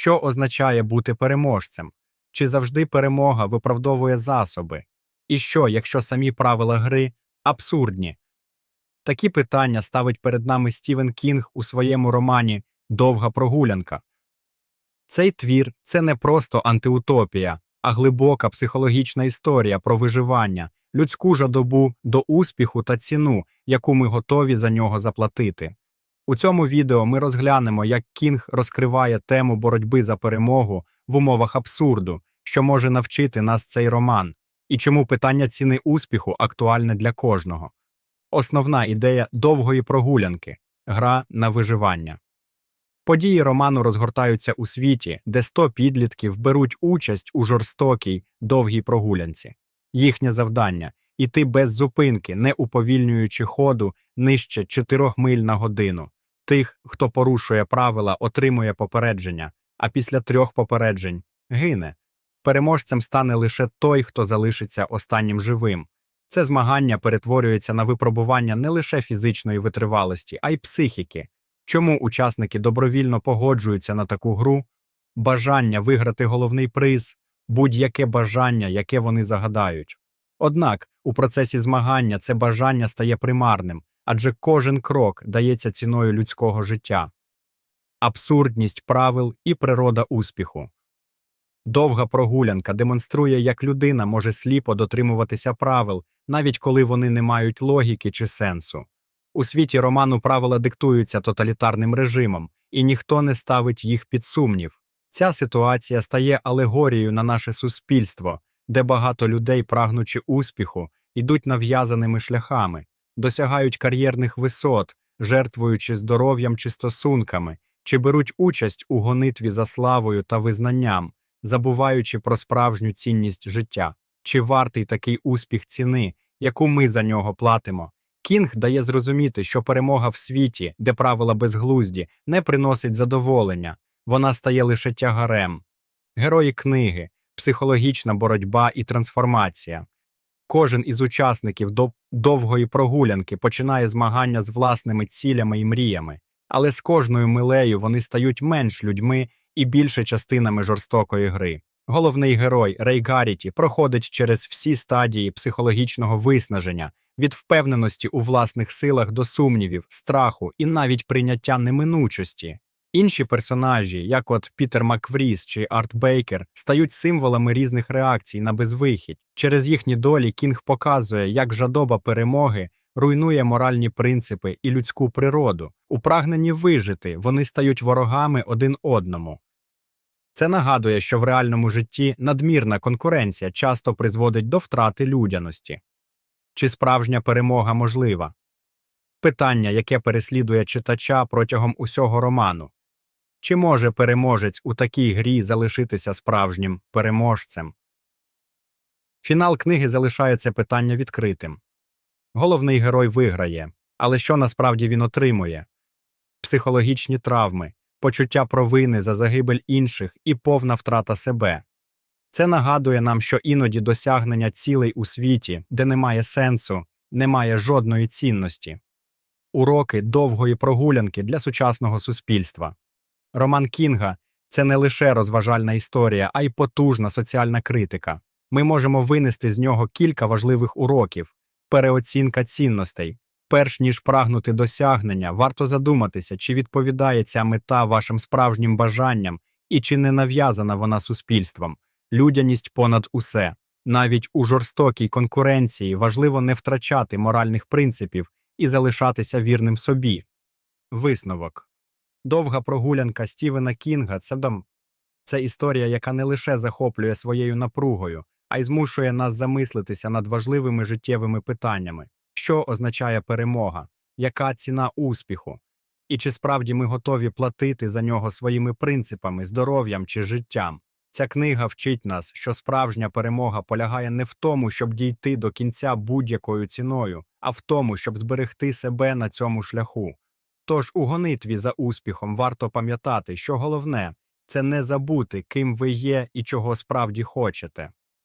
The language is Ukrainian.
Що означає бути переможцем? Чи завжди перемога виправдовує засоби? І що, якщо самі правила гри абсурдні? Такі питання ставить перед нами Стівен Кінг у своєму романі Довга прогулянка. Цей твір це не просто антиутопія, а глибока психологічна історія про виживання, людську жадобу до успіху та ціну, яку ми готові за нього заплатити. У цьому відео ми розглянемо, як Кінг розкриває тему боротьби за перемогу в умовах абсурду, що може навчити нас цей роман, і чому питання ціни успіху актуальне для кожного. Основна ідея довгої прогулянки гра на виживання. Події роману розгортаються у світі, де 100 підлітків беруть участь у жорстокій довгій прогулянці. Їхнє завдання іти без зупинки, не уповільнюючи ходу нижче 4 миль на годину. Тих, хто порушує правила, отримує попередження, а після трьох попереджень гине. Переможцем стане лише той, хто залишиться останнім живим. Це змагання перетворюється на випробування не лише фізичної витривалості, а й психіки. Чому учасники добровільно погоджуються на таку гру? Бажання виграти головний приз, будь-яке бажання, яке вони загадають. Однак у процесі змагання це бажання стає примарним, адже кожен крок дається ціною людського життя. Абсурдність правил і природа успіху. Довга прогулянка демонструє, як людина може сліпо дотримуватися правил, навіть коли вони не мають логіки чи сенсу. У світі роману правила диктуються тоталітарним режимом, і ніхто не ставить їх під сумнів. Ця ситуація стає алегорією на наше суспільство, де багато людей, прагнучи успіху, йдуть нав'язаними шляхами, досягають кар'єрних висот, жертвуючи здоров'ям чи стосунками, чи беруть участь у гонитві за славою та визнанням, забуваючи про справжню цінність життя, чи вартий такий успіх ціни, яку ми за нього платимо. Кінг дає зрозуміти, що перемога в світі, де правила безглузді, не приносить задоволення, вона стає лише тягарем. Герої книги, психологічна боротьба і трансформація. Кожен із учасників до довгої прогулянки починає змагання з власними цілями і мріями, але з кожною милею вони стають менш людьми і більше частинами жорстокої гри. Головний герой Рей Гарріті проходить через всі стадії психологічного виснаження, від впевненості у власних силах до сумнівів, страху і навіть прийняття неминучості. Інші персонажі, як от Пітер Маквріс чи Арт Бейкер, стають символами різних реакцій на безвихідь. Через їхні долі Кінг показує, як жадоба перемоги руйнує моральні принципи і людську природу. У прагненні вижити вони стають ворогами один одному. Це нагадує, що в реальному житті надмірна конкуренція часто призводить до втрати людяності. Чи справжня перемога можлива? Питання, яке переслідує читача протягом усього роману. Чи може переможець у такій грі залишитися справжнім переможцем? Фінал книги залишає це питання відкритим. Головний герой виграє, але що насправді він отримує? Психологічні травми, почуття провини за загибель інших і повна втрата себе. Це нагадує нам, що іноді досягнення цілей у світі, де немає сенсу, немає жодної цінності. Уроки довгої прогулянки для сучасного суспільства. Роман Кінга це не лише розважальна історія, а й потужна соціальна критика. Ми можемо винести з нього кілька важливих уроків переоцінка цінностей. Перш ніж прагнути досягнення, варто задуматися, чи відповідає ця мета вашим справжнім бажанням і чи не нав'язана вона суспільством. Людяність понад усе. Навіть у жорстокій конкуренції важливо не втрачати моральних принципів і залишатися вірним собі. Висновок довга прогулянка Стівена Кінга це дом. Це історія, яка не лише захоплює своєю напругою, а й змушує нас замислитися над важливими життєвими питаннями, що означає перемога, яка ціна успіху, і чи справді ми готові платити за нього своїми принципами, здоров'ям чи життям. Ця книга вчить нас, що справжня перемога полягає не в тому, щоб дійти до кінця будь-якою ціною, а в тому, щоб зберегти себе на цьому шляху. Тож у гонитві за успіхом варто пам'ятати, що головне це не забути, ким ви є і чого справді хочете.